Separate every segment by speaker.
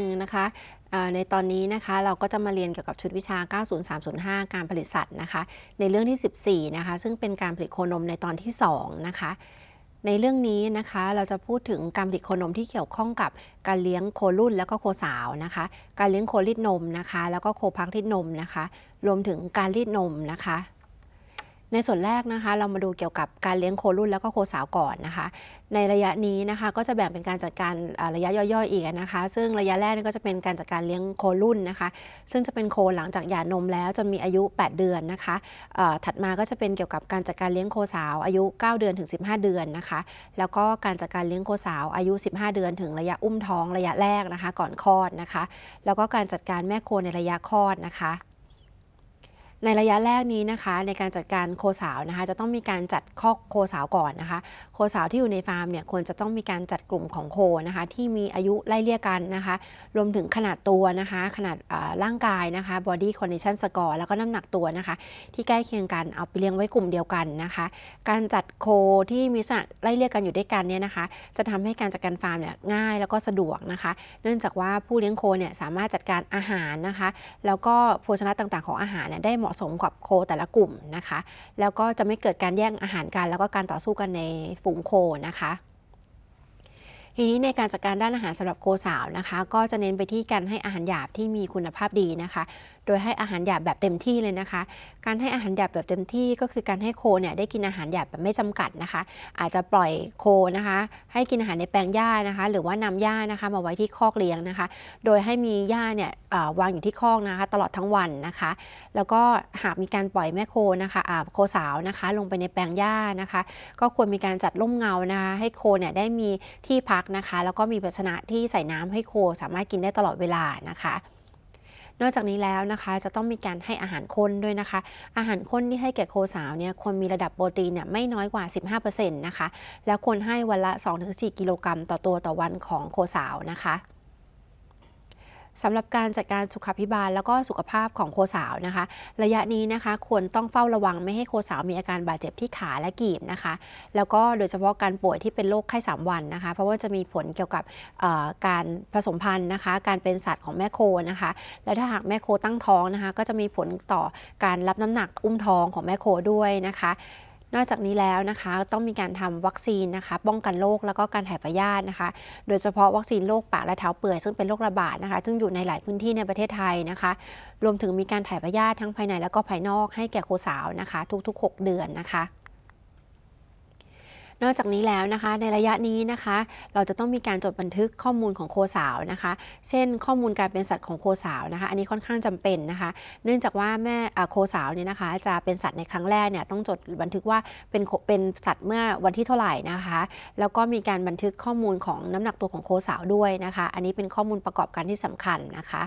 Speaker 1: นึ่งนะคะในตอนนี้นะคะเราก็จะมาเรียนเกี่ยวกับชุดวิชา 90305 การผลิตสัตว์นะคะ ในเรื่องที่ 14 นะคะ ซึ่งเป็นการผลิตโคนมในตอนที่ 2 นะคะ ในเรื่องนี้นะคะเราจะพูดถึงการผลิตโคนมที่เกี่ยวข้องกับการเลี้ยงโครุ่นแล้วก็โคสาวนะคะ การเลี้ยงโครีดนมนะคะ แล้วก็โคพักรีดนมนะคะ รวมถึงการรีดนมนะคะ ในส่วนแรกนะคะ เรามาดูเกี่ยวกับการเลี้ยงโครุ่นแล้วก็โคสาวก่อนนะคะ ในระยะนี้นะคะก็จะแบ่งเป็นการจัดการระยะย่อยๆอีกนะคะ ซึ่งระยะแรกก็จะเป็นการจัดการเลี้ยงโครุ่นนะคะ ซึ่งจะเป็นโคหลังจากหย่านมแล้วจนมีอายุ 8 เดือนนะคะถัดมาก็จะเป็นเกี่ยวกับการจัดการเลี้ยงโคสาวอายุ 9 เดือนถึง 15 เดือนนะคะ แล้วก็การจัดการเลี้ยงโคสาวอายุ 15 เดือน ถึงระยะอุ้มท้องระยะแรกนะคะ ก่อนคลอดนะคะ แล้วก็การจัดการแม่โคในระยะคลอดนะคะ ในระยะแรกนี้นะคะในการจัดการโคสาวนะคะจะต้องมีการจัดคอกโคสาวก่อนนะคะ โคสาวที่อยู่ในฟาร์มเนี่ยควรจะต้องมีการจัดกลุ่มของโคนะคะที่มีอายุไล่เลี่ยกันนะคะ รวมถึงขนาดตัวนะคะ ขนาดร่างกายนะคะ body condition score แล้วก็น้ำหนักตัวนะคะ ที่ใกล้เคียงกันเอาไปเลี้ยงไว้กลุ่มเดียวกันนะคะ การจัดโคที่มีสัดไล่เลี่ยกันอยู่ด้วยกันเนี่ยนะคะ จะทำให้การจัดการฟาร์มเนี่ยง่ายแล้วก็สะดวกนะคะ เนื่องจากว่าผู้เลี้ยงโคเนี่ยสามารถจัดการอาหารนะคะ แล้วก็โภชนะต่างๆ ของอาหารเนี่ยได้เหมาะะสมกับโคแต่ละกลุ่มนะคะ แล้วก็จะไม่เกิดการแย่งอาหารกัน แล้วก็การต่อสู้กันในฝูงโคนะคะทีนี้ในการจัดการด้านอาหารสำหรับโคสาวนะคะ ก็จะเน้นไปที่การให้อาหารหยาบที่มีคุณภาพดีนะคะ ดยให้อาหารหยาบแบบเต็มที่เลยนะคะ การให้อาหารหยาบแบบเต็มที่ก็คือการให้โคเนี่ยได้กินอาหารหยาบแบบไม่จำกัดนะคะ อาจจะปล่อยโคนะคะ ให้กินอาหารในแปลงหญ้านะคะ หรือว่านำหญ้านะคะ มาไว้ที่คอกเลี้ยงนะคะ โดยให้มีหญ้าเนี่ยวางอยู่ที่คอกนะคะ ตลอดทั้งวันนะคะ แล้วก็หากมีการปล่อยแม่โคนะคะโคสาวนะคะ ลงไปในแปลงหญ้านะคะ ก็ควรมีการจัดร่มเงานะคะ ให้โคเนี่ยได้มีที่พักนะคะ แล้วก็มีภาชนะที่ใส่น้ำให้โคสามารถกินได้ตลอดเวลานะคะ นอกจากนี้แล้วนะคะจะต้องมีการให้อาหารข้นด้วยนะคะ อาหารข้นที่ให้แก่โคสาวเนี่ยควรมีระดับโปรตีนเนี่ยไม่น้อยกว่า 15%นะคะ แล้วควรให้วันละ 2-4 กิโลกรัมต่อตัวต่อวันของโคสาวนะคะ สำหรับการจัดการสุขภิบาลแล้วก็สุขภาพของโคสาวนะคะ ระยะนี้นะคะควรต้องเฝ้าระวังไม่ให้โคสาวมีอาการบาดเจ็บที่ขาและกีบนะคะ แล้วก็โดยเฉพาะการป่วยที่เป็นโรคไข้สามวันนะคะ เพราะว่าจะมีผลเกี่ยวกับการผสมพันธุ์นะคะ การเป็นสัตว์ของแม่โคนะคะ และถ้าหากแม่โคตั้งท้องนะคะ ก็จะมีผลต่อการรับน้ำหนักอุ้มท้องของแม่โคด้วยนะคะ นอกจากนี้แล้วนะคะต้องมีการทำวัคซีนนะคะป้องกันโรคแล้วก็การถ่ายพยาธินะคะ โดยเฉพาะวัคซีนโรคปากและเท้าเปื่อยซึ่งเป็นโรคระบาดนะคะซึ่งอยู่ในหลายพื้นที่ในประเทศไทยนะคะ รวมถึงมีการถ่ายพยาธิทั้งภายในและก็ภายนอกให้แก่โคสาวนะคะ ทุกๆ 6 เดือนนะคะ นอกจากนี้แล้วนะคะในระยะนี้นะคะ เราจะต้องมีการจดบันทึกข้อมูลของโคสาวนะคะ เช่นข้อมูลการเป็นสัตว์ของโคสาวนะคะ อันนี้ค่อนข้างจำเป็นนะคะ เนื่องจากว่าแม่โคสาวเนี่ยนะคะ จะเป็นสัตว์ในครั้งแรกเนี่ยต้องจดบันทึกว่าเป็นเป็นสัตว์เมื่อวันที่เท่าไหร่นะคะ แล้วก็มีการบันทึกข้อมูลของน้ำหนักตัวของโคสาวด้วยนะคะ อันนี้เป็นข้อมูลประกอบกันที่สำคัญนะคะ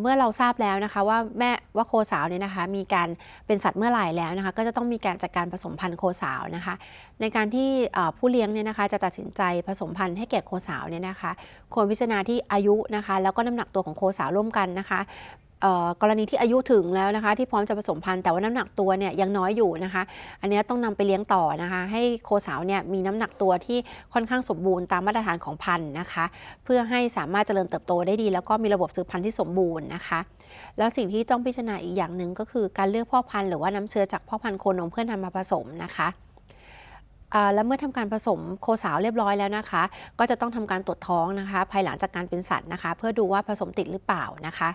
Speaker 1: เมื่อเราทราบแล้วนะคะว่าแม่ว่าโคสาวเนี่ยนะคะมีการเป็นสัตว์เมื่อไหร่แล้วนะคะก็จะต้องมีการจัดการผสมพันธุ์โคสาวนะคะ ในการที่ผู้เลี้ยงเนี่ยนะคะจะตัดสินใจผสมพันธุ์ให้แก่โคสาวเนี่ยนะคะควรพิจารณาที่อายุนะคะแล้วก็น้ำหนักตัวของโคสาวร่วมกันนะคะ กรณีที่อายุถึงแล้วนะคะที่พร้อมจะผสมพันธุ์แต่ว่าน้ำหนักตัวเนี่ยยังน้อยอยู่นะคะ อันนี้ต้องนำไปเลี้ยงต่อนะคะ ให้โคสาวเนี่ยมีน้ำหนักตัวที่ค่อนข้างสมบูรณ์ตามมาตรฐานของพันธุ์นะคะ เพื่อให้สามารถเจริญเติบโตได้ดี แล้วก็มีระบบสืบพันธุ์ที่สมบูรณ์นะคะ แล้วสิ่งที่ต้องพิจารณาอีกอย่างหนึ่งก็คือการเลือกพ่อพันธุ์หรือว่าน้ำเชื้อจากพ่อพันธุ์โคนมเพื่อนำมาผสมนะคะแล้วเมื่อทำการผสมโคสาวเรียบร้อยแล้วนะคะ ก็จะต้องทำการตรวจท้องนะคะ ภายหลังจากการเป็นสัตว์นะคะ เพื่อดูว่าผสมติดหรือเปล่านะคะ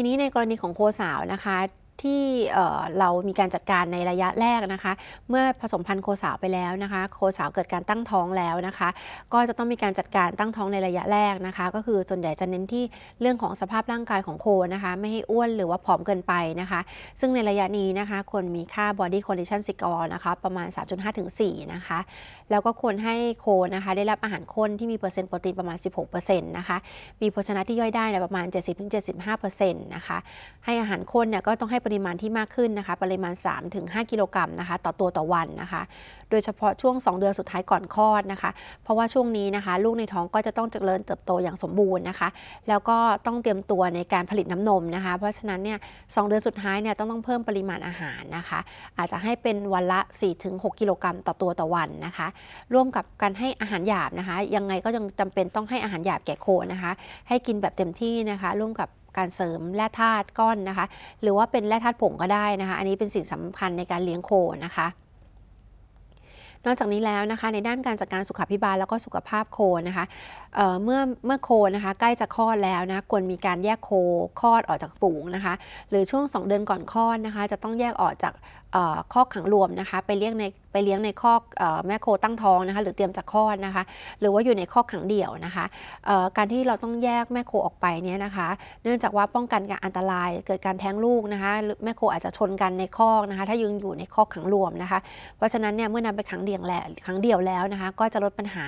Speaker 1: ทีนี้ในกรณีของโคสาวนะคะ ที่เรามีการจัดการในระยะแรกนะคะ เมื่อผสมพันธุ์โคสาวไปแล้วนะคะ โคสาวเกิดการตั้งท้องแล้วนะคะ ก็จะต้องมีการจัดการตั้งท้องในระยะแรกนะคะ ก็คือส่วนใหญ่จะเน้นที่เรื่องของสภาพร่างกายของโคนะคะ ไม่ให้อ้วนหรือว่าผอมเกินไปนะคะ ซึ่งในระยะนี้นะคะควรมีค่า body condition score นะคะประมาณ 3.5ถึง4นะคะ แล้วก็ควรให้โคนะคะได้รับอาหารข้นที่มีเปอร์เซ็นต์โปรตีนประมาณ 16%นะคะ มีโภชนะที่ย่อยได้ประมาณ 70-75%นะคะ ให้อาหารข้นเนี่ยก็ต้องให้ปริมาณที่มากขึ้นนะคะ ปริมาณ 3-5 กิโลกรัมนะคะ ต่อตัวต่อวันนะคะ โดยเฉพาะช่วง 2 เดือนสุดท้ายก่อนคลอดนะคะ เพราะว่าช่วงนี้นะคะ ลูกในท้องก็จะต้องเจริญเติบโตอย่างสมบูรณ์นะคะ แล้วก็ต้องเตรียมตัวในการผลิตน้ำนมนะคะ เพราะฉะนั้นเนี่ยสเดือนสุดท้ายเนี่ยต้องต้องเพิ่มปริมาณอาหารนะคะ อาจจะให้เป็นวันละ 4-6 กิโลกรัมต่อตัวต่อวันนะคะ ร่วมกับการให้อาหารหยาบนะคะ ยังไงก็ยังจำเป็นต้องให้อาหารหยาบแก่โคนะคะ ให้กินแบบเต็มที่นะคะ ร่วมกับ การเสริมแร่ธาตุก้อนนะคะ หรือว่าเป็นแร่ธาตุผงก็ได้นะคะ อันนี้เป็นสิ่งสำคัญในการเลี้ยงโคนะคะนอกจากนี้แล้วนะคะในด้านการจัดการสุขภิบาลแล้วก็สุขภาพโคนะคะเเมื่อเมื่อโคนะคะใกล้จะคลอดแล้วนะควรมีการแยกโคคลอดออกจากฝูงนะคะ หรือช่วง 2 เดือนก่อนคลอดนะคะ จะต้องแยกออกจากคอกขังรวมนะคะไปเลี้ยงในไปเลี้ยงในคอกแม่โคตั้งท้องนะคะหรือเตรียมจะคลอดนะคะหรือว่าอยู่ในคอกขังเดี่ยวนะคะการที่เราต้องแยกแม่โคออกไปเนี่ยนะคะ เนื่องจากว่าป้องกันการอันตรายเกิดการแท้งลูกนะคะแม่โคอาจจะชนกันในคอกนะคะถ้ายังอยู่ในคอกขังรวมนะคะ เพราะฉะนั้นเนี่ยเมื่อนำไปขังเดี่ยวแล้วขังเดี่ยวแล้วนะคะก็จะลดปัญหา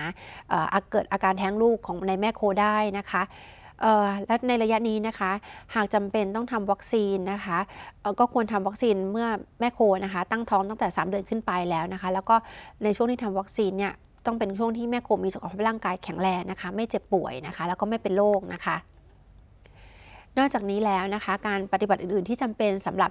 Speaker 1: เกิดอาการแท้งลูกของในแม่โคได้นะคะ และในระยะนี้นะคะ หากจำเป็นต้องทำวัคซีนนะคะก็ควรทำวัคซีนเมื่อแม่โคนะคะ ตั้งท้องตั้งแต่ 3 เดือนขึ้นไปแล้วนะคะ แล้วก็ในช่วงที่ทำวัคซีนเนี่ยต้องเป็นช่วงที่แม่โคมีสุขภาพร่างกายแข็งแรงนะคะ ไม่เจ็บป่วยนะคะ แล้วก็ไม่เป็นโรคนะคะ นอกจากนี้แล้วนะคะ การปฏิบัติอื่น ๆ ที่จำเป็นสำหรับ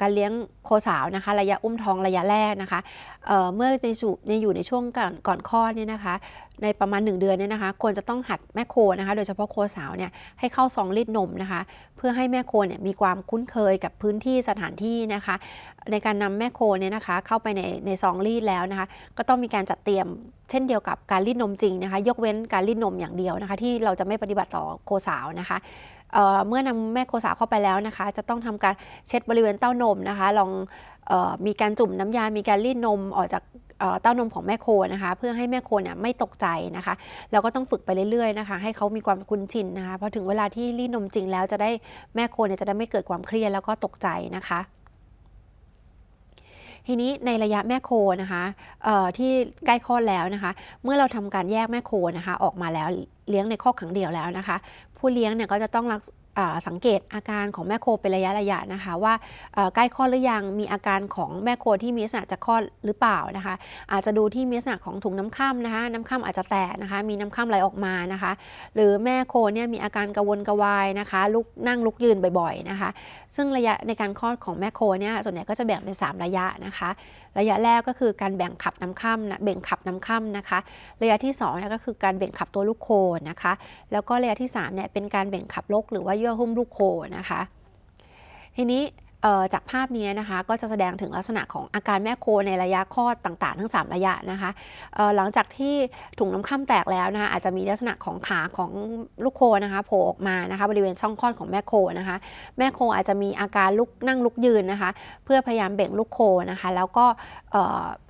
Speaker 1: การเลี้ยงโคสาวนะคะ ระยะอุ้มท้องระยะแรกนะคะเเมื่อในสู่ในอยู่ในช่วงก่อนก่อนคลอดเนี่ยนะคะ ในประมาณ 1 เดือนเนี่ยนะคะ ควรจะต้องหัดแม่โคนะคะ โดยเฉพาะโคสาวเนี่ยให้เข้าซองรีดนมนะคะ เพื่อให้แม่โคเนี่ยมีความคุ้นเคยกับพื้นที่สถานที่นะคะ ในการนำแม่โคเนี่ยนะคะ เข้าไปในในซองรีดแล้วนะคะ ก็ต้องมีการจัดเตรียมเช่นเดียวกับการรีดนมจริงนะคะ ยกเว้นการรีดนมอย่างเดียวนะคะ ที่เราจะไม่ปฏิบัติต่อโคสาวนะคะ เมื่อนำแม่โคสาวเข้าไปแล้วนะคะ จะต้องทำการเช็ดบริเวณเต้านมนะคะ ลองออมีการจุ่มน้ำยา มีการรีดนมออกจากเต้านมของแม่โคนะคะ เพื่อให้แม่โคเนี่ยไม่ตกใจนะคะแล้วก็ต้องฝึกไปเรื่อยๆนะคะ ให้เขามีความคุ้นชินนะคะพอถึงเวลาที่รีดนมจริงแล้วจะได้แม่โคเนี่ยจะได้ไม่เกิดความเครียดแล้วก็ตกใจนะคะทีนี้ในระยะแม่โคนะคะที่ใกล้คลอดแล้วนะคะ เมื่อเราทำการแยกแม่โคนะคะ ออกมาแล้วเลี้ยงในคอกขังเดี่ยวแล้วนะคะ ผู้เลี้ยงเนี่ยก็จะต้องรักสังเกตอาการของแม่โคเป็นระยะระยะนะคะ ว่าใกล้คลอดหรือยังมีอาการของแม่โคที่มีลักษณะจะคลอดหรือเปล่านะคะ อาจจะดูที่มีลักษณะของถุงน้ำค่ำนะคะ น้ำค่ำอาจจะแตกนะคะ มีน้ำค่ำไหลออกมานะคะ หรือแม่โคเนี่ยมีอาการกระวนกระวายนะคะลุกนั่งลุกยืนบ่อยๆนะคะ ซึ่งระยะในการคลอดของแม่โคเนี่ยส่วนใหญ่ก็จะแบ่งเป็น 3 ระยะนะคะ ระยะแรกก็คือการแบ่งขับน้ำค่ำนะเบ่งขับน้ำค่ำนะคะ ระยะที่2เนี่ยก็คือการเบ่งขับตัวลูกโคนะคะ แล้วก็ระยะที่3เนี่ยเป็นการแบ่งขับลกหรือว่าเยื่อหุ้มลูกโคนะคะ ทีนี้ จากภาพนี้นะคะก็จะแสดงถึงลักษณะของอาการแม่โคในระยะคลอดต่างๆ ทั้ง 3 ระยะนะคะหลังจากที่ถุงน้ำค่ำแตกแล้วนะคะอาจจะมีลักษณะของขาของลูกโคนะคะโผล่ออกมานะคะบริเวณช่องคลอดของแม่โคนะคะแม่โคอาจจะมีอาการลุกนั่งลุกยืนนะคะเพื่อพยายามเบ่งลูกโคนะคะแล้วก็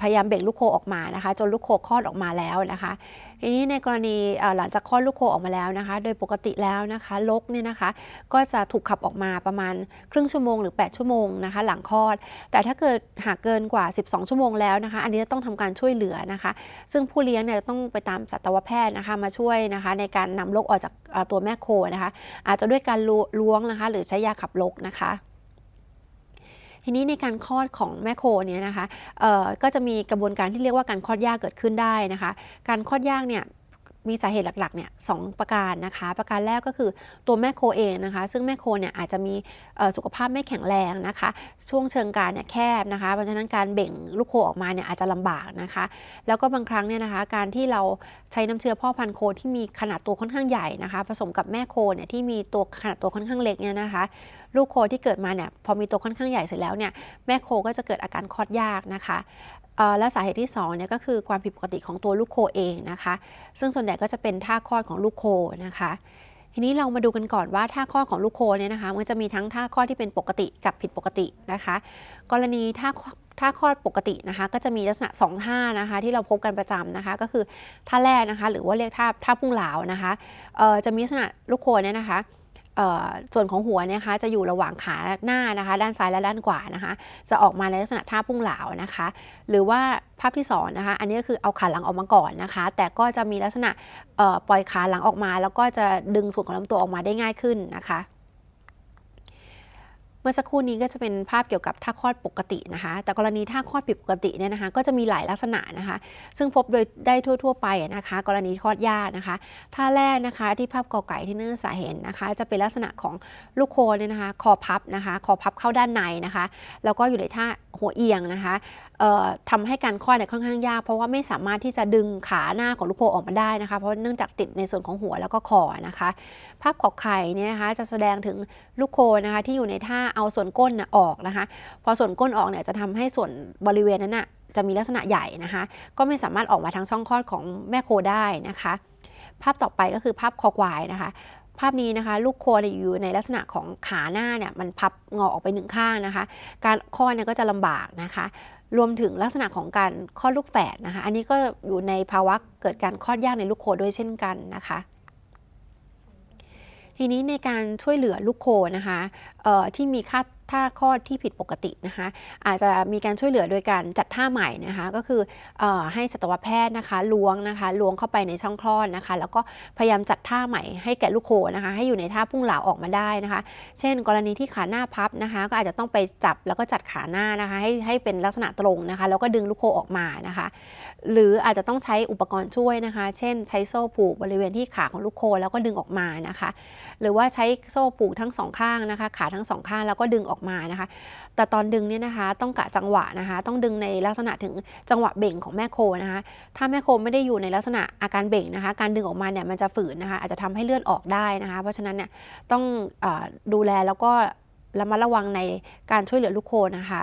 Speaker 1: พยายามเบ่งลูกโคออกมานะคะจนลูกโคคลอดออกมาแล้วนะคะทีนี้ในกรณีหลังจากคลอดลูกโคออกมาแล้วนะคะ โดยปกติแล้วนะคะลกเนี่ยนะคะก็จะถูกขับออกมาประมาณครึ่งชั่วโมงหรือ8ชั่วโมงนะคะ หลังคลอด แต่ถ้าเกิดหากเกินกว่า 12 ชั่วโมงแล้วนะคะ อันนี้จะต้องทำการช่วยเหลือนะคะ ซึ่งผู้เลี้ยงเนี่ยต้องไปตามสัตวแพทย์นะคะมาช่วยนะคะ ในการนำลกออกจากตัวแม่โคนะคะ อาจจะด้วยการล้วงนะคะ หรือใช้ยาขับลกนะคะทีนี้ในการคลอดของแม่โคเนี่ยนะคะก็จะมีกระบวนการที่เรียกว่าการคลอดยากเกิดขึ้นได้นะคะ การคลอดยากเนี่ย มีสาเหตุหลักๆเนี่ยสประการนะคะ ประการแรกก็คือตัวแม่โคเองนะคะ ซึ่งแม่โคเนี่ยอาจจะมีสุขภาพไม่แข็งแรงนะคะ ช่วงเชิงการเนี่ยแคบนะคะ เพราะฉะนั้นการเบ่งลูกโคออกมาเนี่ยอาจจะลำบากนะคะ แล้วก็บางครั้งเนี่ยนะคะ การที่เราใช้น้ำเชื้อพ่อพันธุ์โคที่มีขนาดตัวค่อนข้างใหญ่นะคะ ผสมกับแม่โคเนี่ยที่มีตัวขนาดตัวค่อนข้างเล็กเนี่ยนะคะ ลูกโคที่เกิดมาเนี่ยพอมีตัวค่อนข้างใหญ่เสร็จแล้วเนี่ยแม่โคก็จะเกิดอาการคลอดยากนะคะ และสาเหตุที่2เนี่ยก็คือความผิดปกติของตัวลูกโคเองนะคะ ซึ่งส่วนใหญ่ก็จะเป็นท่าคลอดของลูกโคนะคะ ทีนี้เรามาดูกันก่อนว่าท่าคลอดของลูกโคเนี่ยนะคะ มันจะมีทั้งท่าคลอดที่เป็นปกติกับผิดปกตินะคะ กรณีท่าท่าคลอดปกตินะคะ ก็จะมีลักษณะ2ท่านะคะ ที่เราพบกันประจำนะคะ ก็คือท่าแรกนะคะ หรือว่าเรียกท่าท่าพุ่งเหลานะคะจะมีลักษณะลูกโคเนี่ยนะคะ ส่วนของหัวเนี่ยคะจะอยู่ระหว่างขาหน้านะคะ ด้านซ้ายและด้านขวานะคะ จะออกมาในลักษณะท่าพุ่งเหลานะคะ หรือว่าภาพที่2นะคะ อันนี้ก็คือเอาขาหลังออกมาก่อนนะคะ แต่ก็จะมีลักษณะปล่อยขาหลังออกมา แล้วก็จะดึงส่วนของลำตัวออกมาได้ง่ายขึ้นนะคะ เมื่อสักครู่นี้ก็จะเป็นภาพเกี่ยวกับท่าคลอดปกตินะคะ แต่กรณีท่าคลอดผิดปกติเนี่ยนะคะ ก็จะมีหลายลักษณะนะคะ ซึ่งพบโดยได้ทั่ว ๆ ไปนะคะ กรณีคลอดยากนะคะท่าแรกนะคะที่ภาพกอไก่ที่เนื้อสาเห็นนะคะ จะเป็นลักษณะของลูกโคเนี่ยนะคะ คอพับนะคะ คอพับเข้าด้านในนะคะ แล้วก็อยู่ในท่า หัวเอียงนะคะเอ่อทำให้การคลอดเนี่ยค่อนข้างยาก เพราะว่าไม่สามารถที่จะดึงขาหน้าของลูกโคออกมาได้นะคะ เพราะเนื่องจากติดในส่วนของหัวแล้วก็คอนะคะ ภาพขอบไข่เนี่ยนะคะจะแสดงถึงลูกโคนะคะที่อยู่ในท่าเอาส่วนก้นนะออกนะคะ พอส่วนก้นออกเนี่ยจะทำให้ส่วนบริเวณนั้นน่ะจะมีลักษณะใหญ่นะคะ ก็ไม่สามารถออกมาทางช่องคลอดของแม่โคได้นะคะ ภาพต่อไปก็คือภาพคอควายนะคะ ภาพนี้นะคะ ลูกโคนอยู่ในลักษณะของขาหน้าเนี่ยมันพับงอออกไปหนึ่งข้างนะคะ การคลอดเนี่ยก็จะลำบากนะคะ รวมถึงลักษณะของการคลอดลูกแฝดนะคะ อันนี้ก็อยู่ในภาวะเกิดการคลอดยากในลูกโคด้วยเช่นกันนะคะทีนี้ในการช่วยเหลือลูกโคนะคะที่มีค่า ท่าคลอดที่ผิดปกตินะคะอาจจะมีการช่วยเหลือโดยการจัดท่าใหม่นะคะก็คือออให้สัตวแพทย์นะคะล้วงนะคะล้วงเข้าไปในช่องคลอดนะคะ แล้วก็พยายามจัดท่าใหม่ให้แก่ลูกโคนะคะให้อยู่ในท่าพุ่งเหลาออกมาได้นะคะ เช่น กรณีที่ขาหน้าพับนะคะ ก็อาจจะต้องไปจับแล้วก็จัดขาหน้านะคะให้ให้เป็นลักษณะตรงนะคะแล้วก็ดึงลูกโคออกมานะคะหรืออาจจะต้องใช้อุปกรณ์ช่วยนะคะ เช่น ใช้โซ่ผูกบริเวณที่ขาของลูกโคแล้วก็ดึงออกมานะคะ หรือว่าใช้โซ่ผูกทั้งสองข้างนะคะ ขาทั้งสองข้างแล้วก็ดึงออกมานะคะ แต่ตอนดึงเนี่ยนะคะ ต้องกะจังหวะนะคะ ต้องดึงในลักษณะถึงจังหวะเบ่งของแม่โคนะคะ ถ้าแม่โคไม่ได้อยู่ในลักษณะอาการเบ่งนะคะ การดึงออกมาเนี่ยมันจะฝืนนะคะ อาจจะทำให้เลือดออกได้นะคะ เพราะฉะนั้นเนี่ยต้องอดูแลแล้วก็ระมัดระวังในการช่วยเหลือลูกโคนะคะ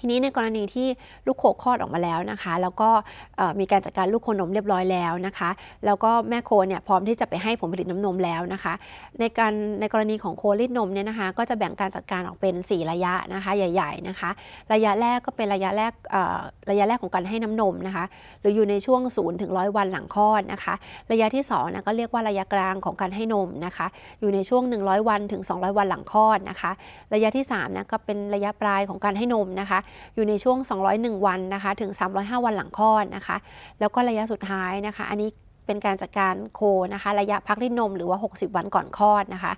Speaker 1: ทีนี้ในกรณีที่ลูกโคคลอดออกมาแล้วนะคะ แล้วก็มีการจัดการลูกโคนมเรียบร้อยแล้วนะคะ แล้วก็แม่โคเนี่ยพร้อมที่จะไปให้ผลผลิตน้ำนมแล้วนะคะ ในการในกรณีของโครีดนมเนี่ยนะคะ ก็จะแบ่งการจัดการออกเป็น 4 ระยะนะคะ ใหญ่ๆนะคะ ระยะแรกก็เป็นระยะแรกระยะแรกของการให้น้ำนมนะคะ หรืออยู่ในช่วง0ถึง100วันหลังคลอดนะคะ ระยะที่2นะก็เรียกว่าระยะกลางของการให้นมนะคะ อยู่ในช่วง 100 วันถึง 200 วันหลังคลอดนะคะ ระยะที่3นะก็เป็นระยะปลายของการให้นมนะคะอยู่ในช่วง 201 วันนะคะถึง 305 วันหลังคลอดนะคะ แล้วก็ระยะสุดท้ายนะคะ อันนี้เป็นการจัดการโคนะคะ ระยะพักรีดนมหรือว่า 60 วันก่อนคลอดนะคะ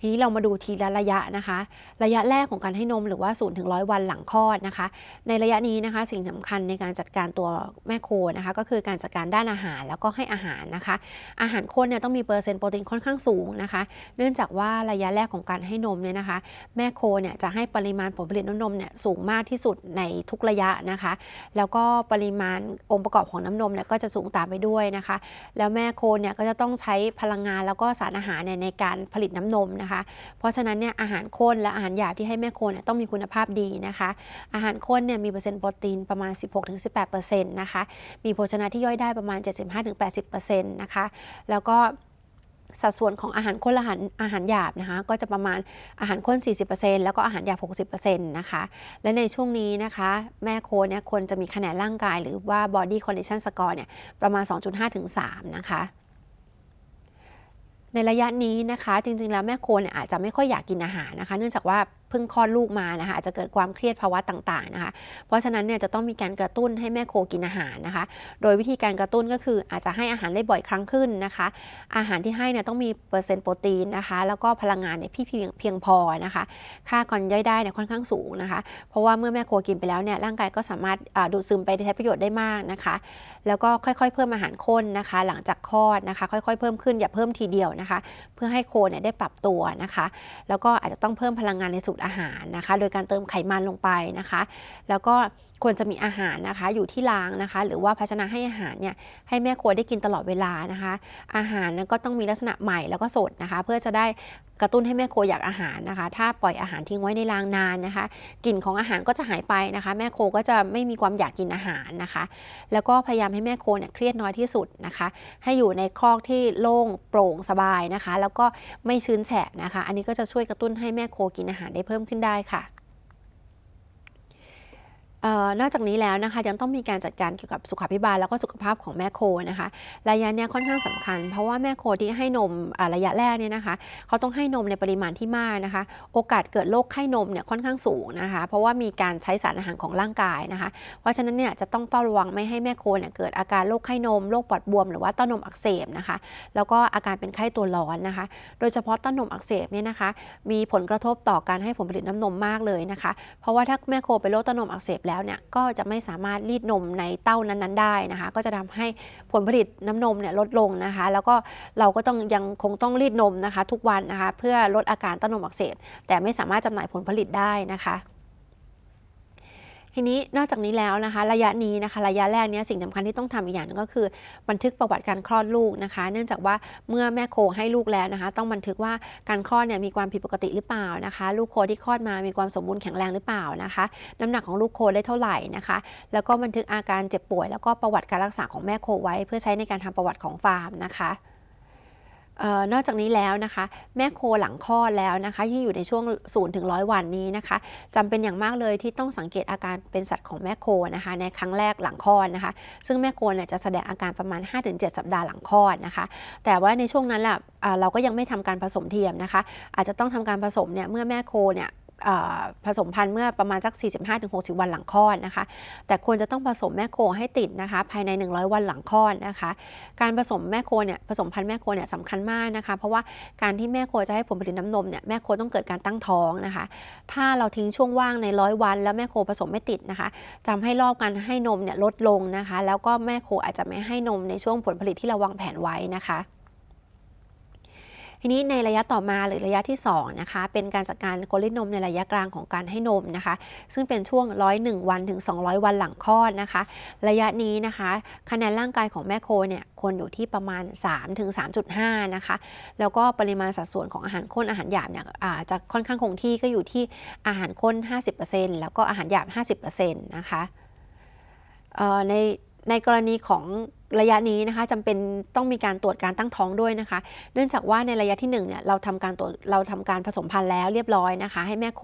Speaker 1: ทีนี้เรามาดูทีละระยะนะคะ ระยะแรกของการให้นมหรือว่า0ถึง100วันหลังคลอดนะคะ ในระยะนี้นะคะสิ่งสำคัญในการจัดการตัวแม่โคนะคะ ก็คือการจัดการด้านอาหารแล้วก็ให้อาหารนะคะ อาหารข้นเนี่ยต้องมีเปอร์เซ็นต์โปรตีนค่อนข้างสูงนะคะ เนื่องจากว่าระยะแรกของการให้นมเนี่ยนะคะ แม่โคเนี่ยจะให้ปริมาณผลผลิตน้ำนมเนี่ยสูงมากที่สุดในทุกระยะนะคะ แล้วก็ปริมาณองค์ประกอบของน้ำนมเนี่ยก็จะสูงตามไปด้วยนะคะ แล้วแม่โคเนี่ยก็จะต้องใช้พลังงานแล้วก็สารอาหารเนี่ยในการผลิตน้ำนมนะคะเพราะฉะนั้นเนี่ยอาหารข้นและอาหารหยาบที่ให้แม่โคเนี่ยต้องมีคุณภาพดีนะคะ อาหารข้นเนี่ยมีเปอร์เซ็นต์โปรตีนประมาณ 16-18%นะคะ มีโภชนะที่ย่อยได้ประมาณ 75-80%นะคะ แล้วก็สัดส่วนของอาหารข้นและอาหารอาหารหยาบนะคะ ก็จะประมาณอาหารข้น 40%แล้วก็อาหารหยาบ 60%นะคะ และในช่วงนี้นะคะ แม่โคเนี่ยควรจะมีคะแนนร่างกาย หรือว่า body condition score เนี่ยประมาณ 2.5 ถึง 3 นะคะ ในระยะนี้นะคะ จริงๆแล้วแม่โคเนี่ยอาจจะไม่ค่อยอยากกินอาหารนะคะ เนื่องจากว่า เพิ่งคลอดลูกมานะคะอาจจะเกิดความเครียดภาวะต่างๆนะคะ เพราะฉะนั้นเนี่ยจะต้องมีการกระตุ้นให้แม่โคกินอาหารนะคะ โดยวิธีการกระตุ้นก็คืออาจจะให้อาหารได้บ่อยครั้งขึ้นนะคะ อาหารที่ให้เนี่ยต้องมีเปอร์เซ็นต์โปรตีนนะคะ แล้วก็พลังงานเนี่ยพี่เพียงเพียงพอนะคะ ค่าก่อนย่อยได้เนี่ยค่อนข้างสูงนะคะ เพราะว่าเมื่อแม่โคกินไปแล้วเนี่ยร่างกายก็สามารถดูดซึมไปใช้ประโยชน์ได้มากนะคะ แล้วก็ค่อยๆ เพิ่มอาหารข้นนะคะ หลังจากคลอดนะคะ ค่อยๆ เพิ่มขึ้นอย่าเพิ่มทีเดียวนะคะ เพื่อให้โคเนี่ยได้ปรับตัวนะคะ แล้วก็อาจจะต้องเพิ่มพลังงานในสูตรอาหารนะคะ โดยการเติมไขมันลงไปนะคะ แล้วก็ ควรจะมีอาหารนะคะ อยู่ที่รางนะคะ หรือว่าภาชนะให้อาหารเนี่ยให้แม่โคได้กินตลอดเวลานะคะ อาหารนั้นก็ต้องมีลักษณะใหม่แล้วก็สดนะคะ เพื่อจะได้กระตุ้นให้แม่โคอยากอาหารนะคะ ถ้าปล่อยอาหารทิ้งไว้ในรางนานนะคะ กลิ่นของอาหารก็จะหายไปนะคะ แม่โคก็จะไม่มีความอยากกินอาหารนะคะ แล้วก็พยายามให้แม่โคเนี่ยเครียดน้อยที่สุดนะคะ ให้อยู่ในคอกที่โล่งโปร่งสบายนะคะ แล้วก็ไม่ชื้นแฉะนะคะ อันนี้ก็จะช่วยกระตุ้นให้แม่โคกินอาหารได้เพิ่มขึ้นได้ค่ะ นอกจากนี้แล้วนะคะยังต้องมีการจัดการเกี่ยวกับสุขภิบาลแล้วก็สุขภาพของแม่โคนะคะ ระยะนี้ค่อนข้างสำคัญ เพราะว่าแม่โคที่ให้นมระยะแรกเนี่ยนะคะเขาต้องให้นมในปริมาณที่มากนะคะ โอกาสเกิดโรคไข้นมเนี่ยค่อนข้างสูงนะคะ เพราะว่ามีการใช้สารอาหารของร่างกายนะคะ เพราะฉะนั้นเนี่ยจะต้องเฝ้าระวังไม่ให้แม่โคเนี่ยเกิดอาการโรคไข้นมโรคปอดบวม หรือว่าเต้านมอักเสบนะคะ แล้วก็อาการเป็นไข้ตัวร้อนนะคะ โดยเฉพาะเต้านมอักเสบเนี่ยนะคะ มีผลกระทบต่อการให้ผลผลิตน้ำนมมากเลยนะคะ เพราะว่าถ้าแม่โคเป็นโรคเต้านมอักเสบแล้วเนี่ยก็จะไม่สามารถรีดนมในเต้านั้นๆได้นะคะ ก็จะทำให้ผลผลิตน้ำนมเนี่ยลดลงนะคะ แล้วก็เราก็ต้องยังคงต้องรีดนมนะคะ ทุกวันนะคะ เพื่อลดอาการเต้านมอักเสบแต่ไม่สามารถจำหน่ายผลผลิตได้นะคะ ทีนี้นอกจากนี้แล้วนะคะ ระยะนี้นะคะ ระยะแรกเนี้ยสิ่งสำคัญที่ต้องทำอีกอย่างนึงก็คือ บันทึกประวัติการคลอดลูกนะคะ เนื่องจากว่าเมื่อแม่โคให้ลูกแล้วนะคะ ต้องบันทึกว่าการคลอดเนี่ยมีความผิดปกติหรือเปล่านะคะ ลูกโคที่คลอดมามีความสมบูรณ์แข็งแรงหรือเปล่านะคะ น้ำหนักของลูกโคได้เท่าไหร่นะคะ แล้วก็บันทึกอาการเจ็บป่วย แล้วก็ประวัติการรักษาของแม่โคไว้ เพื่อใช้ในการทำประวัติของฟาร์มนะคะ นอกจากนี้แล้วนะคะ แม่โคหลังคลอดแล้วนะคะที่อยู่ในช่วง0ถึง100วันนี้นะคะจำเป็นอย่างมากเลยที่ต้องสังเกตอาการเป็นสัตว์ของแม่โคนะคะในครั้งแรกหลังคลอดนะคะ ซึ่งแม่โคเนี่ยจะแสดงอาการประมาณ 5-7 สัปดาห์หลังคลอดนะคะ แต่ว่าในช่วงนั้นแหละอ่าเราก็ยังไม่ทำการผสมเทียมนะคะ อาจจะต้องทำการผสมเนี่ยเมื่อแม่โคเนี่ย ผสมพันธุ์เมื่อประมาณสัก 45-60 วันหลังคลอดนะคะ แต่ควรจะต้องผสมแม่โคให้ติดนะคะ ภายใน 100 วันหลังคลอดนะคะ การผสมแม่โคเนี่ยผสมพันธุ์แม่โคเนี่ยสำคัญมากนะคะ เพราะว่าการที่แม่โคจะให้ผลผลิตน้ำนมเนี่ยแม่โคต้องเกิดการตั้งท้องนะคะ ถ้าเราทิ้งช่วงว่างในร้อยวัน แล้วแม่โคผสมไม่ติดนะคะจำให้รอบการให้นมเนี่ยลดลงนะคะ แล้วก็แม่โคอาจจะไม่ให้นมในช่วงผลผลิตที่เราวางแผนไว้นะคะ ทีนี้ในระยะต่อมาหรือระยะที่2นะคะเป็นการจัดการโคลินนมในระยะกลางของการให้นมนะคะ ซึ่งเป็นช่วง 101 วันถึง 200 วันหลังคลอดนะคะ ระยะนี้นะคะคะแนนร่างกายของแม่โคเนี่ยควรอยู่ที่ประมาณ 3 ถึง 3.5 นะคะ แล้วก็ปริมาณสัดส่วนของอาหารข้นอาหารหยาบเนี่ยอาจะค่อนข้างคงที่ก็อยู่ที่อาหารข้น 50%แล้วก็อาหารหยาบ 50%นะคะเอ่อใน ในกรณีของระยะนี้นะคะจำเป็นต้องมีการตรวจการตั้งท้องด้วยนะคะ เนื่องจากว่าในระยะที่1เนี่ยเราทำการตรวจเราทำการผสมพันธุ์แล้วเรียบร้อยนะคะ ให้แม่โค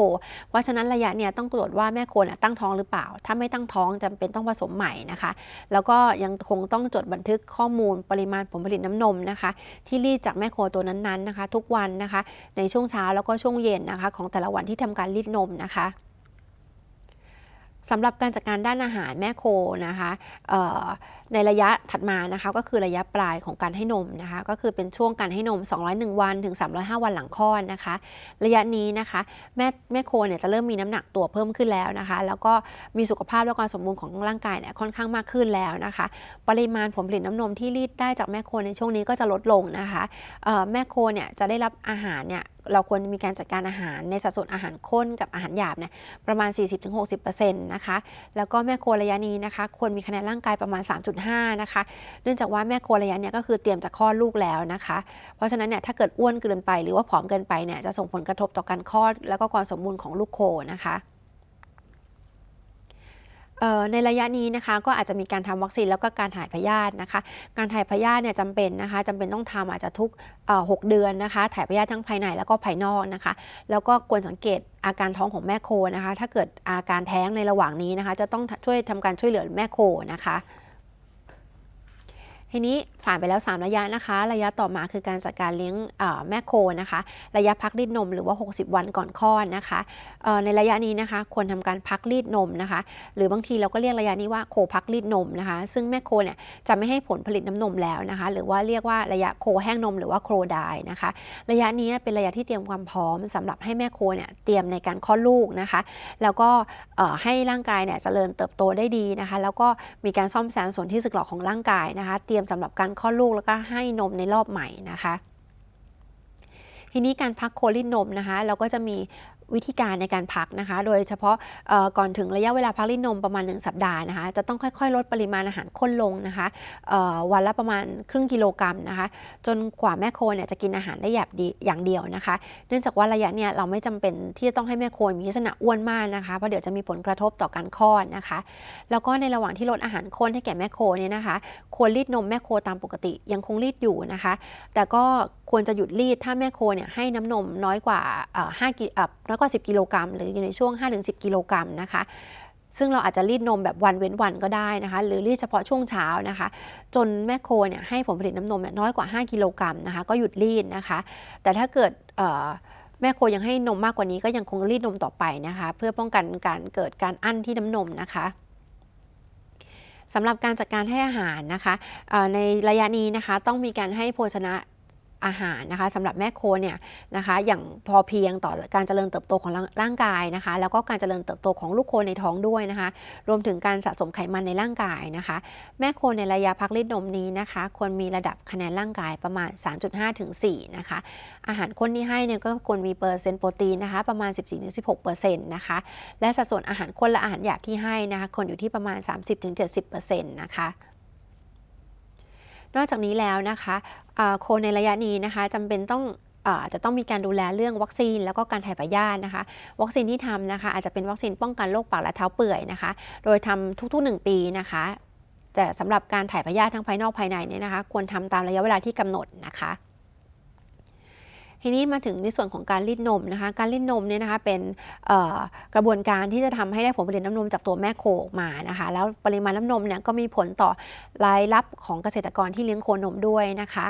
Speaker 1: เพราะฉะนั้นระยะเนี่ยต้องตรวจว่าแม่โคน่ะตั้งท้องหรือเปล่า ถ้าไม่ตั้งท้องจำเป็นต้องผสมใหม่นะคะ แล้วก็ยังคงต้องจดบันทึกข้อมูลปริมาณผลผลิตน้ำนมนะคะ ที่รีดจากแม่โคตัวนั้นๆนะคะ ทุกวันนะคะ ในช่วงเช้าแล้วก็ช่วงเย็นนะคะ ของแต่ละวันที่ทำการรีดนมนะคะ สำหรับการจัดการด้านอาหารแม่โคนะคะในระยะถัดมานะคะก็คือระยะปลายของการให้นมนะคะก็คือเป็นช่วงการให้นม 201 วันถึง 305 วันหลังคลอดนะคะ ระยะนี้นะคะแม่แม่โคเนี่ยจะเริ่มมีน้ำหนักตัวเพิ่มขึ้นแล้วนะคะ แล้วก็มีสุขภาพและความสมบูรณ์ของร่างกายเนี่ยค่อนข้างมากขึ้นแล้วนะคะ ปริมาณผลผลิตน้ำนมที่รีดได้จากแม่โคในช่วงนี้ก็จะลดลงนะคะแม่โคเนี่ยจะได้รับอาหารเนี่ยเราควรมีการจัดการอาหารในสัดส่วนอาหารข้นกับอาหารหยาบเนี่ยประมาณ 40-60%นะคะ แล้วก็แม่โคระยะนี้นะคะควรมีคะแนนร่างกายประมาณ3.5นะคะ เนื่องจากว่าแม่โคระยะเนี้ยก็คือเตรียมจะคลอดลูกแล้วนะคะ เพราะฉะนั้นเนี่ยถ้าเกิดอ้วนเกินไปหรือว่าผอมเกินไปเนี่ยจะส่งผลกระทบต่อการคลอด แล้วก็ความสมบูรณ์ของลูกโคนะคะในระยะนี้นะคะก็อาจจะมีการทำวัคซีนแล้วก็การถ่ายพยาธินะคะ การถ่ายพยาธิเนี่ยจำเป็นนะคะจำเป็นต้องทำอาจจะทุกหกเดือนนะคะ ถ่ายพยาธิทั้งภายในแล้วก็ภายนอกนะคะ แล้วก็ควรสังเกตอาการท้องของแม่โคนะคะ ถ้าเกิดอาการแท้งในระหว่างนี้นะคะ จะต้องช่วยทำการช่วยเหลือแม่โคนะคะ ทีนี้ผ่านไปแล้ว 3 ระยะนะคะ ระยะต่อมาคือการจัดการเลี้ยงแม่โคนะคะ ระยะพักรีดนมหรือว่า 60 วันก่อนคลอดนะคะในระยะนี้นะคะควรทำการพักรีดนมนะคะ หรือบางทีเราก็เรียกระยะนี้ว่าโคพักรีดนมนะคะ ซึ่งแม่โคเนี่ยจะไม่ให้ผลผลิตน้ำนมแล้วนะคะ หรือว่าเรียกว่าระยะโคแห้งนมหรือว่าโคไดายนะคะ ระยะนี้เป็นระยะที่เตรียมความพร้อมสำหรับให้แม่โคเนี่ยเตรียมในการคลอดลูกนะคะ แล้วก็ให้ร่างกายเนี่ยเจริญเติบโตได้ดีนะคะ แล้วก็มีการซ่อมแซมส่วนที่สึกหรอของร่างกายนะคะเตรียมสำหรับการคลอดลูกแล้วก็ให้นมในรอบใหม่นะคะ ทีนี้การพักโคลินนมนะคะ เราก็จะมีวิธีการในการพักนะคะ โดยเฉพาะก่อนถึงระยะเวลาพักลิ้นนมประมาณ 1 สัปดาห์นะคะ จะต้องค่อยๆ ลดปริมาณอาหารข้นลงนะคะวันละประมาณครึ่งกิโลกรัมนะคะ จนกว่าแม่โคเนี่ยจะกินอาหารได้แบบดีอย่างเดียวนะคะ เนื่องจากว่าระยะเนี่ยเราไม่จำเป็นที่จะต้องให้แม่โคมีลักษณะอ้วนมากนะคะ เพราะเดี๋ยวจะมีผลกระทบต่อการคลอดนะคะ แล้วก็ในระหว่างที่ลดอาหารข้นให้แก่แม่โคเนี่ยนะคะ ควรรีดนมแม่โคตามปกติยังคงรีดอยู่นะคะ แต่ก็ควรจะหยุดรีดถ้าแม่โคเนี่ยให้น้ำนมน้อยกว่า5กิน้อยกว่า 10 กิโลกรัมหรืออยู่ในช่วง 5-10 กิโลกรัมนะคะ ซึ่งเราอาจจะรีดนมแบบวันเว้นวันก็ได้นะคะ หรือรีดเฉพาะช่วงเช้านะคะ จนแม่โคเนี่ยให้ผลผลิตน้ำนมเนี่ยน้อยกว่า 5 กิโลกรัมนะคะ ก็หยุดรีดนะคะ แต่ถ้าเกิดแม่โคยังให้นมมากกว่านี้ก็ยังคงรีดนมต่อไปนะคะ เพื่อป้องกันการเกิดการอั้นที่น้ำนมนะคะสำหรับการจัดการให้อาหารนะคะในระยะนี้นะคะต้องมีการให้โภชนะ อาหารนะคะสำหรับแม่โคเนี่ยนะคะอย่างพอเพียงต่อการเจริญเติบโตของร่างกายนะคะ แล้วก็การเจริญเติบโตของลูกโคในท้องด้วยนะคะ รวมถึงการสะสมไขมันในร่างกายนะคะ แม่โคในระยะพักรีดนมนี้นะคะ ควรมีระดับคะแนนร่างกายประมาณ 3.5ถึง4นะคะอาหารข้นที่ให้เนี่ยก็ควรมีเปอร์เซ็นต์โปรตีนนะคะประมาณ 14-16%นะคะและสัดส่วนอาหารข้นและอาหารหยาบที่ให้นะคะควรอยู่ที่ประมาณ 30-70%นะคะ นอกจากนี้แล้วนะคะโคในระยะนี้นะคะจำเป็นต้องออจะต้องมีการดูแลเรื่องวัคซีนแล้วก็การถ่ายพยาธินะคะ วัคซีนที่ทำนะคะ อาจจะเป็นวัคซีนป้องกันโรคปากและเท้าเปื่อยนะคะ โดยทำทุกๆ 1 ปีนะคะแต่สำหรับการถ่ายพยาธิทั้งภายนอกภายในเนี่ยนะคะ ควรทำตามระยะเวลาที่กำหนดนะคะ ทีนี้มาถึงในส่วนของการรีดนมนะคะ การรีดนมเนี่ยนะคะเป็นกระบวนการที่จะทำให้ได้ผลผลิตน้ำนมจากตัวแม่โคออกมานะคะ แล้วปริมาณน้ำนมเนี่ยก็มีผลต่อรายรับของเกษตรกรที่เลี้ยงโคนมด้วยนะคะ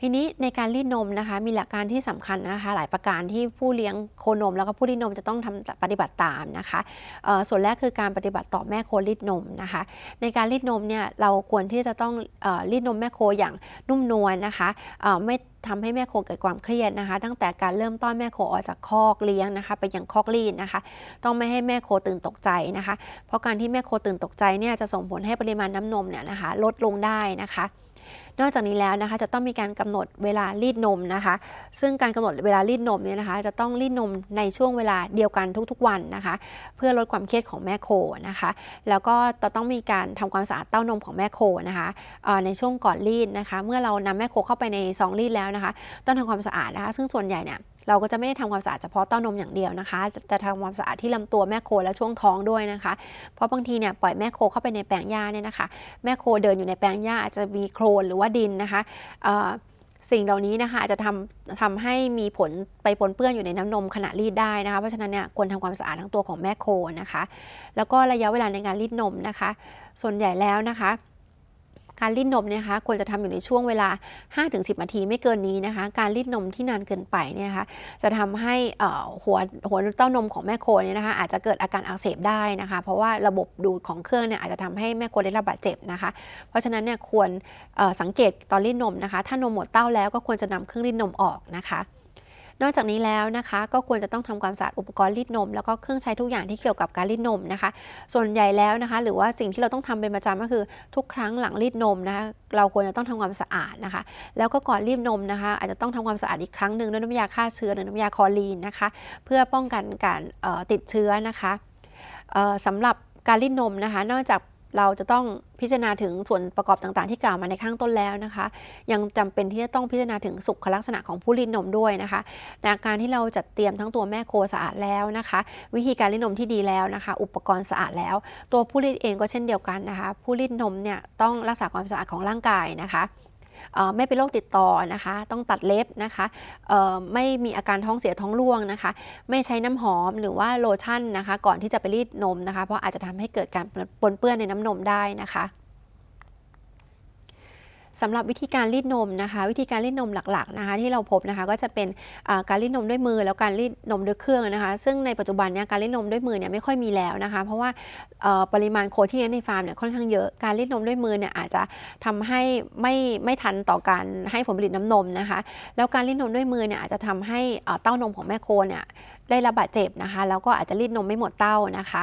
Speaker 1: ทีนี้ในการรีดนมนะคะ มีหลักการที่สำคัญนะคะ หลายประการที่ผู้เลี้ยงโคนม แล้วก็ผู้รีดนมจะต้องทำปฏิบัติตามนะคะส่วนแรกคือการปฏิบัติต่อแม่โครีดนมนะคะ ในการรีดนมเนี่ยเราควรที่จะต้องรีดนมแม่โคอย่างนุ่มนวลนะคะไม่ทำให้แม่โคเกิดความเครียดนะคะ ตั้งแต่การเริ่มต้อนแม่โคออกจากคอกเลี้ยงนะคะ ไปยังคอกรีดนะคะ ต้องไม่ให้แม่โคตื่นตกใจนะคะ เพราะการที่แม่โคตื่นตกใจเนี่ยจะส่งผลให้ปริมาณน้ำนมเนี่ยนะคะ ลดลงได้นะคะ นอกจากนี้แล้วนะคะจะต้องมีการกำหนดเวลารีดนมนะคะ ซึ่งการกำหนดเวลารีดนมเนี่ยนะคะ จะต้องรีดนมในช่วงเวลาเดียวกันทุกๆวันนะคะ เพื่อลดความเครียดของแม่โคนะคะ แล้วก็จะต้องมีการทำความสะอาดเต้านมของแม่โคนะคะในช่วงก่อนรีดนะคะ เมื่อเรานำแม่โคเข้าไปในซองรีดแล้วนะคะ ต้องทำความสะอาดนะคะ ซึ่งส่วนใหญ่เนี่ย เราก็จะไม่ได้ทำความสะอาดเฉพาะเต้านมอย่างเดียวนะคะจะทำความสะอาดที่ลำตัวแม่โคและช่วงท้องด้วยนะคะ เพราะบางทีเนี่ยปล่อยแม่โคเข้าไปในแปลงหญ้าเนี่ยนะคะ แม่โคเดินอยู่ในแปลงหญ้าอาจจะมีโคลนหรือว่าดินนะคะสิ่งเหล่านี้นะคะอาจจะทำทำให้มีผลไปปนเปื้อนอยู่ในน้ำนมขณะรีดได้นะคะ เพราะฉะนั้นเนี่ยควรทำความสะอาดทั้งตัวของแม่โคนะคะ แล้วก็ระยะเวลาในการรีดนมนะคะ ส่วนใหญ่แล้วนะคะ การรีดนมเนี่ยคะควรจะทำอยู่ในช่วงเวลา 5-10 นาทีไม่เกินนี้นะคะ การรีดนมที่นานเกินไปเนี่ยคะจะทำให้หัวหัวเต้านมของแม่โคเนี่ยนะคะอาจจะเกิดอาการอักเสบได้นะคะ เพราะว่าระบบดูดของเครื่องเนี่ยอาจจะทำให้แม่โคได้รับบาดเจ็บนะคะ เพราะฉะนั้นเนี่ยควรสังเกตตอนรีดนมนะคะ ถ้านมหมดเต้าแล้วก็ควรจะนำเครื่องรีดนมออกนะคะ นอกจากนี้แล้วนะคะ ก็ควรจะต้องทำความสะอาดอุปกรณ์รีดนม แล้วก็เครื่องใช้ทุกอย่างที่เกี่ยวกับการรีดนมนะคะ ส่วนใหญ่แล้วนะคะ หรือว่าสิ่งที่เราต้องทำเป็นประจำก็คือทุกครั้งหลังรีดนมนะคะเราควรจะต้องทำความสะอาดนะคะ แล้วก็ก่อนรีดนมนะคะ อาจจะต้องทำความสะอาดอีกครั้งหนึ่งด้วยน้ำยาฆ่าเชื้อหรือน้ำยาคลอรีนนะคะ เพื่อป้องกันการติดเชื้อนะคะสำหรับการรีดนมนะคะ นอกจาก เราจะต้องพิจารณาถึงส่วนประกอบต่างๆ ที่กล่าวมาในข้างต้นแล้วนะคะ ยังจำเป็นที่จะต้องพิจารณาถึงสุขลักษณะของผู้รีดนมด้วยนะคะในการที่เราจัดเตรียมทั้งตัวแม่โคสะอาดแล้วนะคะ วิธีการรีดนมที่ดีแล้วนะคะ อุปกรณ์สะอาดแล้ว ตัวผู้รีดเองก็เช่นเดียวกันนะคะ ผู้รีดนมเนี่ยต้องรักษาความสะอาดของร่างกายนะคะ ไม่เป็นโรคติดต่อนะคะ ต้องตัดเล็บนะคะไม่มีอาการท้องเสียท้องร่วงนะคะ ไม่ใช้น้ำหอมหรือว่าโลชั่นนะคะ ก่อนที่จะไปรีดนมนะคะ เพราะอาจจะทำให้เกิดการปนเปื้อนในน้ำนมได้นะคะ สำหรับวิธีการรีดนมนะคะ วิธีการรีดนมหลักๆนะคะที่เราพบนะคะก็จะเป็นการรีดนมด้วยมือ แล้วการรีดนมด้วยเครื่องนะคะซึ่งในปัจจุบันเนี่ยการรีดนมด้วยมือเนี่ยไม่ค่อยมีแล้วนะคะเพราะว่าปริมาณโคที่เลี้ยงในฟาร์มเนี่ยค่อนข้างเยอะการรีดนมด้วยมือเนี่ยอาจจะทำให้ไม่ไม่ทันต่อการให้ผลผลิตน้ำนมนะคะแล้วการรีดนมด้วยมือเนี่ยอาจจะทำให้เอ่อเต้านมของแม่โคเนี่ยได้รับบาดเจ็บนะคะแล้วก็อาจจะรีดนมไม่หมดเต้านะคะ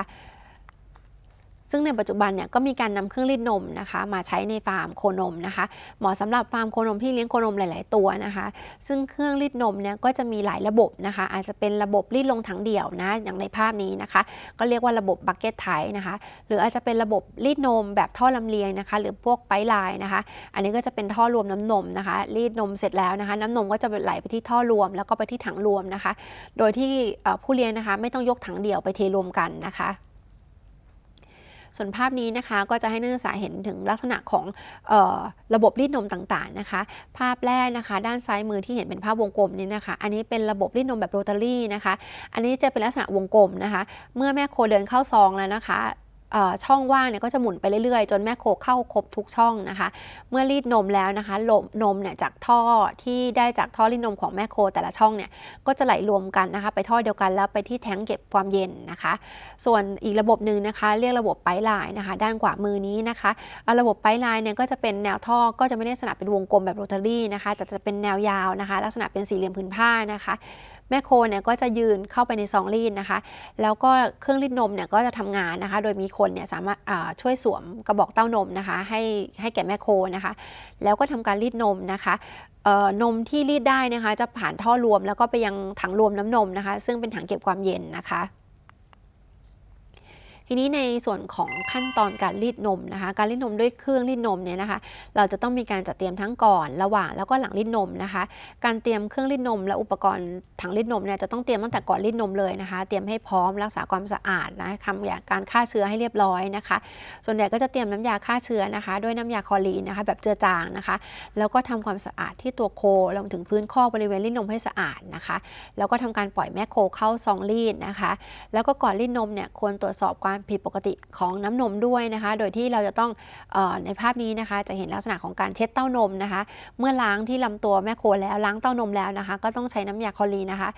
Speaker 1: ซึ่งในปัจจุบันเนี่ยก็มีการนำเครื่องรีดนมนะคะมาใช้ในฟาร์มโคนมนะคะเหมาะสำหรับฟาร์มโคนมที่เลี้ยงโคนมหลาย ๆ ตัวนะคะ ซึ่งเครื่องรีดนมเนี่ยก็จะมีหลายระบบนะคะ อาจจะเป็นระบบรีดลงถังเดี่ยวนะอย่างในภาพนี้นะคะ ก็เรียกว่าระบบบักเก็ตไทนะคะ หรืออาจจะเป็นระบบรีดนมแบบท่อลำเลียงนะคะ หรือพวกไปไลน์นะคะ อันนี้ก็จะเป็นท่อรวมน้ำนมนะคะ รีดนมเสร็จแล้วนะคะ น้ำนมก็จะไหลไปที่ท่อรวม แล้วก็ไปที่ถังรวมนะคะ โดยที่ผู้เลี้ยงนะคะ ไม่ต้องยกถังเดี่ยวไปเทรวมกันนะคะ ส่วนภาพนี้นะคะก็จะให้นักศึกษาเห็นถึงลักษณะของออระบบรีดนมต่างๆนะคะ ภาพแรกนะคะ ด้านซ้ายมือที่เห็นเป็นภาพวงกลมนี้นะคะ อันนี้เป็นระบบรีดนมแบบโรตารี่นะคะ อันนี้จะเป็นลักษณะวงกลมนะคะ เมื่อแม่โคเดินเข้าซองแล้วนะคะ ช่องว่างเนี่ยก็จะหมุนไปเรื่อยๆ จนแม่โคเข้าครบทุกช่องนะคะ เมื่อรีดนมแล้วนะคะลมนมเนี่ยจากท่อที่ได้จากท่อรีดนมของแม่โคแต่ละช่องเนี่ยก็จะไหลรวมกันนะคะ ไปท่อเดียวกันแล้วไปที่แท้งเก็บความเย็นนะคะ ส่วนอีกระบบหนึ่งนะคะ เรียกระบบไพป์ไลน์นะคะ ด้านขวามือนี้นะคะระบบไพป์ไลน์เนี่ยก็จะเป็นแนวท่อก็จะไม่ได้ลักษณะเป็นวงกลมแบบโรตารี่นะคะจะจะเป็นแนวยาวนะคะ ลักษณะเป็นสี่เหลี่ยมผืนผ้านะคะ แม่โคเนี่ยก็จะยืนเข้าไปในซองรีดนะคะ แล้วก็เครื่องรีดนมเนี่ยก็จะทำงานนะคะ โดยมีคนเนี่ยสามารถช่วยสวมกระบอกเต้านมนะคะ ให้ให้แก่แม่โคนะคะ แล้วก็ทำการรีดนมนะคะนมที่รีดได้นะคะ จะผ่านท่อรวมแล้วก็ไปยังถังรวมน้ำนมนะคะ ซึ่งเป็นถังเก็บความเย็นนะคะ ทีนี้ในส่วนของขั้นตอนการรีดนมนะคะ การรีดนมด้วยเครื่องรีดนมเนี่ยนะคะ เราจะต้องมีการจัดเตรียมทั้งก่อนระหว่างแล้วก็หลังรีดนมนะคะ การเตรียมเครื่องรีดนม และอุปกรณ์ถังรีดนมเนี่ยจะต้องเตรียมตั้งแต่ก่อนรีดนมเลยนะคะ เตรียมให้พร้อมรักษาความสะอาดนะทำอย่างการฆ่าเชื้อให้เรียบร้อยนะคะ ส่วนใหญ่ก็จะเตรียมน้ำยาฆ่าเชื้อนะคะ ด้วยน้ำยาคอรีนนะคะ แบบเจือจางนะคะ แล้วก็ทำความสะอาดที่ตัวโครวมถึงพื้นคอกบริเวณรีดนมให้สะอาดนะคะ แล้วก็ทำการปล่อยแม่โคเข้าซองรีดนะคะ แล้วก็ก่อนรีดนมเนี่ยควรตรวจสอบความผิดปกติของน้ำนมด้วยนะคะ โดยที่เราจะต้องออในภาพนี้นะคะ จะเห็นลักษณะของการเช็ดเต้านมนะคะ เมื่อล้างที่ลำตัวแม่โคแล้วล้างเต้านมแล้วนะคะ ก็ต้องใช้น้ำยาคลอรีนนะคะ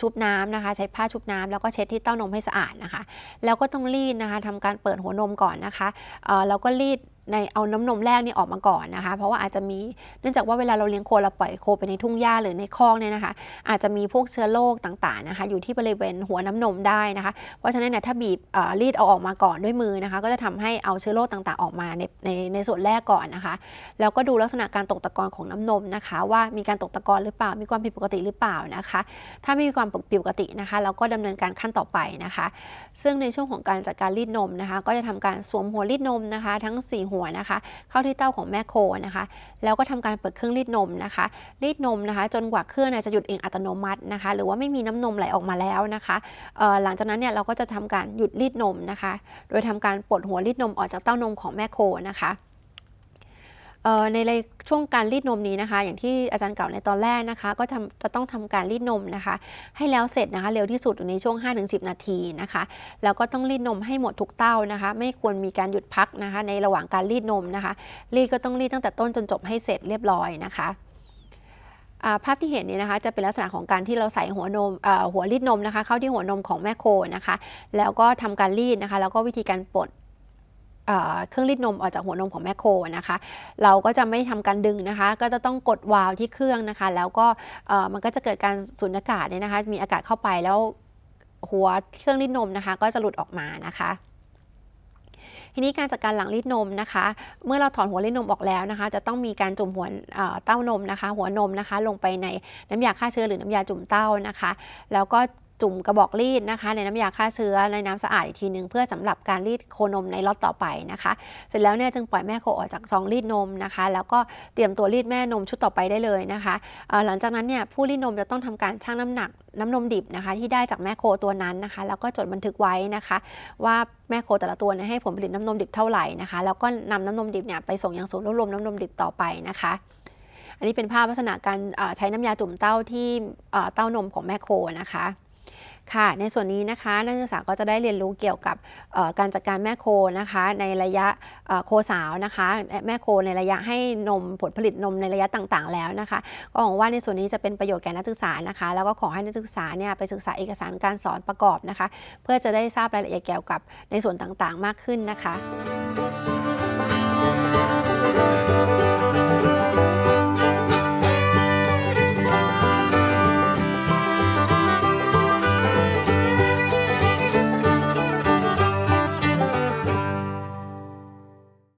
Speaker 1: ชุบน้ำนะคะ ใช้ผ้าชุบน้ำแล้วก็เช็ดที่เต้านมให้สะอาดนะคะ แล้วก็ต้องรีดนะคะทำการเปิดหัวนมก่อนนะคะเอ่อแล้วก็รีด ในเอาน้ำนมแรกนี่ออกมาก่อนนะคะ เพราะว่าอาจจะมีเนื่องจากว่าเวลาเราเลี้ยงโคเราปล่อยโคไปในทุ่งหญ้าหรือในคอกเนี่ยนะคะ อาจจะมีพวกเชื้อโรคต่างๆนะคะ อยู่ที่บริเวณหัวน้ำนมได้นะคะ เพราะฉะนั้นเนี่ยถ้าบีบรีดเอาออกมาก่อนด้วยมือนะคะ ก็จะทำให้เอาเชื้อโรคต่างๆออกมาในในในส่วนแรกก่อนนะคะ แล้วก็ดูลักษณะการตกตะกอนของน้ำนมนะคะ ว่ามีการตกตะกอนหรือเปล่า มีความผิดปกติหรือเปล่านะคะ ถ้าไม่มีความผิดปกตินะคะ เราก็ดำเนินการขั้นต่อไปนะคะ ซึ่งในช่วงของการจัดการรีดนมนะคะ ก็จะทำการสวมหัวรีดนมนะคะ ทั้ง4หัวนะคะ เข้าที่เต้าของแม่โคนะคะ แล้วก็ทำการเปิดเครื่องรีดนมนะคะ รีดนมนะคะ จนกว่าเครื่องจะหยุดเองอัตโนมัตินะคะ หรือว่าไม่มีน้ำนมไหลออกมาแล้วนะคะหลังจากนั้นเนี่ยเราก็จะทำการหยุดรีดนมนะคะ โดยทำการปลดหัวรีดนมออกจากเต้านมของแม่โคนะคะ ในช่วงการรีดนมนี้นะคะ อย่างที่อาจารย์กล่าวในตอนแรกนะคะ ก็ทำจะต้องทำการรีดนมนะคะ ให้แล้วเสร็จนะคะ เร็วที่สุดอยู่ในช่วง 5-10 นาทีนะคะ แล้วก็ต้องรีดนมให้หมดทุกเต้านะคะ ไม่ควรมีการหยุดพักนะคะ ในระหว่างการรีดนมนะคะ รีดก็ต้องรีดตั้งแต่ต้นจนจบให้เสร็จเรียบร้อยนะคะภาพที่เห็นนี้นะคะจะเป็นลักษณะของการที่เราใส่หัวนมหัวรีดนมนะคะ เข้าที่หัวนมของแม่โคนะคะ แล้วก็ทำการรีดนะคะ แล้วก็วิธีการปลด เครื่องรีดนมออกจากหัวนมของแม่โคนะคะ เราก็จะไม่ทำการดึงนะคะ ก็จะต้องกดวาล์วที่เครื่องนะคะ แล้วก็มันก็จะเกิดการสูญอากาศเนี่ยนะคะ มีอากาศเข้าไปแล้วหัวเครื่องรีดนมนะคะ ก็จะหลุดออกมานะคะทีนี้การจัดการหลังรีดนมนะคะ เมื่อเราถอนหัวรีดนมออกแล้วนะคะ จะต้องมีการจุ่มหัวเอ่อเต้านมนะคะ หัวนมนะคะ ลงไปในน้ำยาฆ่าเชื้อหรือน้ำยาจุ่มเต้านะคะ แล้วก็ จุ่มกระบอกรีดนะคะ ในน้ำยาฆ่าเชื้อในน้ำสะอาดอีกทีหนึ่งเพื่อสำหรับการรีดโคนมในล็อตต่อไปนะคะ เสร็จแล้วเนี่ยจึงปล่อยแม่โคออกจากซองรีดนมนะคะ แล้วก็เตรียมตัวรีดแม่นมชุดต่อไปได้เลยนะคะหลังจากนั้นเนี่ยผู้รีดนมจะต้องทำการชั่งน้ำหนักน้ำนมดิบนะคะ ที่ได้จากแม่โคตัวนั้นนะคะ แล้วก็จดบันทึกไว้นะคะ ว่าแม่โคแต่ละตัวให้ผลผลิตน้ำนมดิบเท่าไหร่นะคะ แล้วก็นำน้ำนมดิบเนี่ยไปส่งยังศูนย์รวบรวมน้ำนมดิบต่อไปนะคะอันนี้เป็นภาพลักษณะการใช้น้ำยาจุ่มเต้าที่เอ่อเต้านมของแม่โคนะคะ ค่ะ ในส่วนนี้นะคะนักศึกษาก็จะได้เรียนรู้เกี่ยวกับการจัดการแม่โคนะคะ ในระยะโคสาวนะคะและแม่โคในระยะให้นมผลผลิตนมในระยะต่างๆ แล้วนะคะ ก็หวังว่าในส่วนนี้จะเป็นประโยชน์แก่นักศึกษานะคะ แล้วก็ขอให้นักศึกษาเนี่ยไปศึกษาเอกสารการสอนประกอบนะคะ เพื่อจะได้ทราบรายละเอียดเกี่ยวกับในส่วนต่างๆ มากขึ้นนะคะ